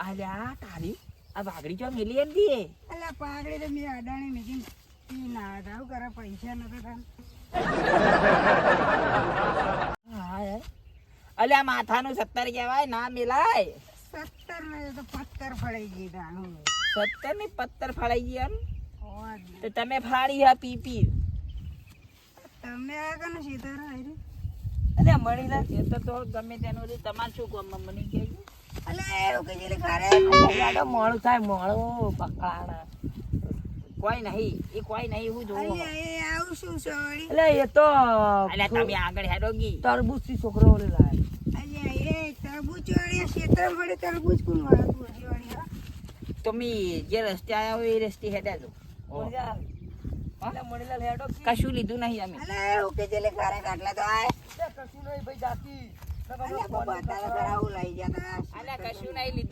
અલ્યા તારી આ વાઘડી જો મેલી એમ દીએ અલ્યા પાઘડી તો મેં અડાણી મેકીને ઈ ના હતા કરે પૈસા નથી થાય હા. અલ્યા માથાનું સત્તર કહેવાય ના મેલાય. સત્તર ને તો પત્તર ફળાઈ ગઈ તાણું સત્તરની પત્તર ફળાઈ ગઈ એમ? તો તમે ફાડી હા પી પી તમે આ કને સીધા રહી અરે મળી ના તો તો ગમે તેનું તમારે શું કામ મની કહેજો મોડું થાય મોડું પકડાણા કોઈ નહીં એ કોઈ નહીં હું જોવું આવું શું છે? એટલે એ તો અલ્યા તમે આગળ હેડો ગી તરબૂચથી છોકરો લે લાય એ તરબૂચ વાળી ક્ષેત્ર મળે તરબૂચ કોણ વાળી? તમે જે રસ્તે આવ્યા હોય એ રસ્તે હેડા જો કશું લીધું નહીં અમે. અલે એવું કે જેને ઘરે કાટલા તો આ કશું નહીં ભાઈ જાતી ખરા લઈ જતા કશું નહીં લીધું